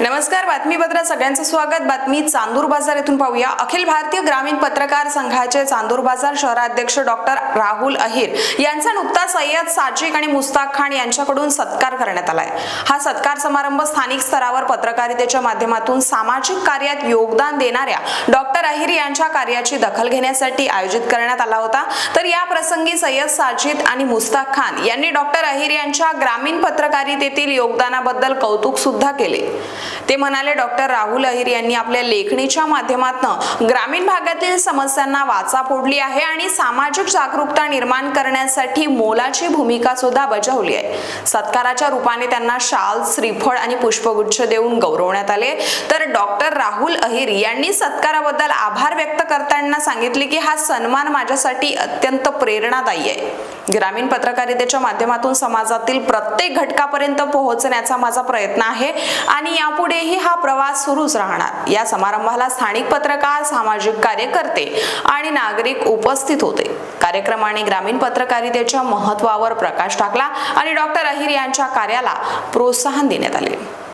नमस्कार बातमीपत्र सगळ्यांचं स्वागत. बातमी चांदूर बाजार येथून पाहूया. अखिल भारतीय ग्रामीण पत्रकार संघाचे चांदूर बाजार शहराध्यक्ष डॉक्टर राहुल अहिर यांचा नुकताच सय्यद साजिक आणि मुस्ताक खान यांच्याकडून सत्कार करण्यात आलाय. हा सत्कार समारंभ स्थानिक स्तरावर पत्रकारितेच्या माध्यमातून सामाजिक कार्यात योगदान देणाऱ्या डॉक्टर अहिर यांच्या कार्याची दखल घेण्यासाठी आयोजित करण्यात आला होता. तर या प्रसंगी सय्यद साजिद आणि मुस्ताक खान यांनी डॉक्टर अहिर यांच्या ग्रामीण पत्रकारितेतील योगदानाबद्दल कौतुक सुद्धा केले. ते म्हणाले डॉक्टर राहुल अहिर यांनी आपल्या लेखणीच्या माध्यमातून ग्रामीण भागातील समस्यांना वाचा फोडली आहे आणि सामाजिक जागरूकता निर्माण करण्यासाठी मोलाची भूमिका सुद्धा बजावली आहे. सत्काराच्या रूपाने त्यांना शाल श्रीफळ आणि पुष्पगुच्छ देऊन गौरवण्यात आले. तर डॉक्टर राहुल अहिर यांनी सत्काराबद्दल आभार व्यक्त करताना सांगितले की हा सन्मान माझ्यासाठी अत्यंत प्रेरणादायी आहे. ग्रामीण पत्रकारितेच्या माध्यमातून समाजातील प्रत्येक घटकापर्यंत पोहोचण्याचा माझा प्रयत्न आहे आणि या यापुढेही हा प्रवास सुरूच राहणार. या समारंभाला स्थानिक पत्रकार सामाजिक कार्यकर्ते आणि नागरिक उपस्थित होते. कार्यक्रमाने ग्रामीण पत्रकारितेच्या महत्वावर प्रकाश टाकला आणि डॉक्टर अहिर यांच्या कार्याला प्रोत्साहन देण्यात आले.